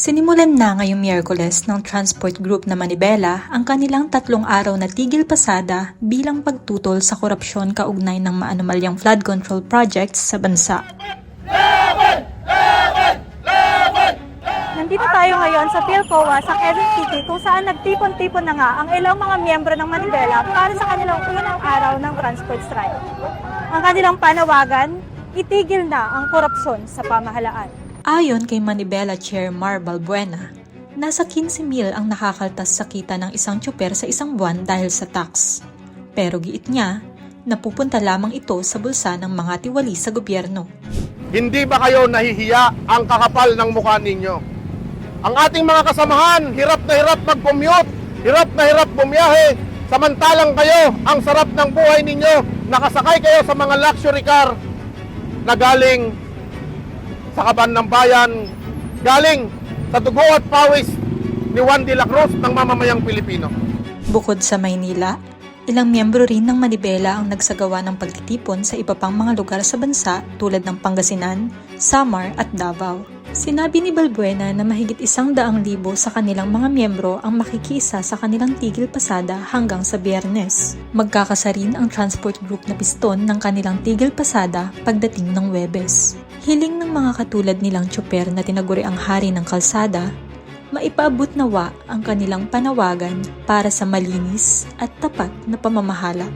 Sinimulan na ngayong Miyerkules ng Transport Group na Manibela ang kanilang tatlong araw na tigil pasada bilang pagtutol sa korupsyon kaugnay ng maanumalyang flood control projects sa bansa. Nandito tayo ngayon sa PhilCOA sa Quezon City kung saan nagtipon-tipon na nga ang ilang mga miyembro ng Manibela para sa kanilang unang araw ng transport strike. Ang kanilang panawagan, itigil na ang korupsyon sa pamahalaan. Ayon kay Manibela Chair Mar Balbuena, nasa 15 mil ang nakakaltas sa kita ng isang tsuper sa isang buwan dahil sa tax. Pero giit niya, napupunta lamang ito sa bulsa ng mga tiwali sa gobyerno. Hindi ba kayo nahihiya ang kakapal ng mukha ninyo? Ang ating mga kasamahan, hirap na hirap mag-commute, hirap na hirap bumiyahe, samantalang kayo, ang sarap ng buhay ninyo, nakasakay kayo sa mga luxury car na galing sa kaban ng bayan, galing sa dugo at pawis ni Juan de la Cruz ng mamamayang Pilipino. Bukod sa Maynila, ilang miyembro rin ng Manibela ang nagsagawa ng pagtitipon sa iba pang mga lugar sa bansa tulad ng Pangasinan, Samar at Davao. Sinabi ni Balbuena na mahigit isang daang libo sa kanilang mga miyembro ang makikisa sa kanilang tigil pasada hanggang sa biyernes. Magkakasa rin ang transport group na piston ng kanilang tigil pasada pagdating ng Webes. Hiling ng mga katulad nilang tsuper na tinaguri ang hari ng kalsada maipaabot nawa ang kanilang panawagan para sa malinis at tapat na pamamahala.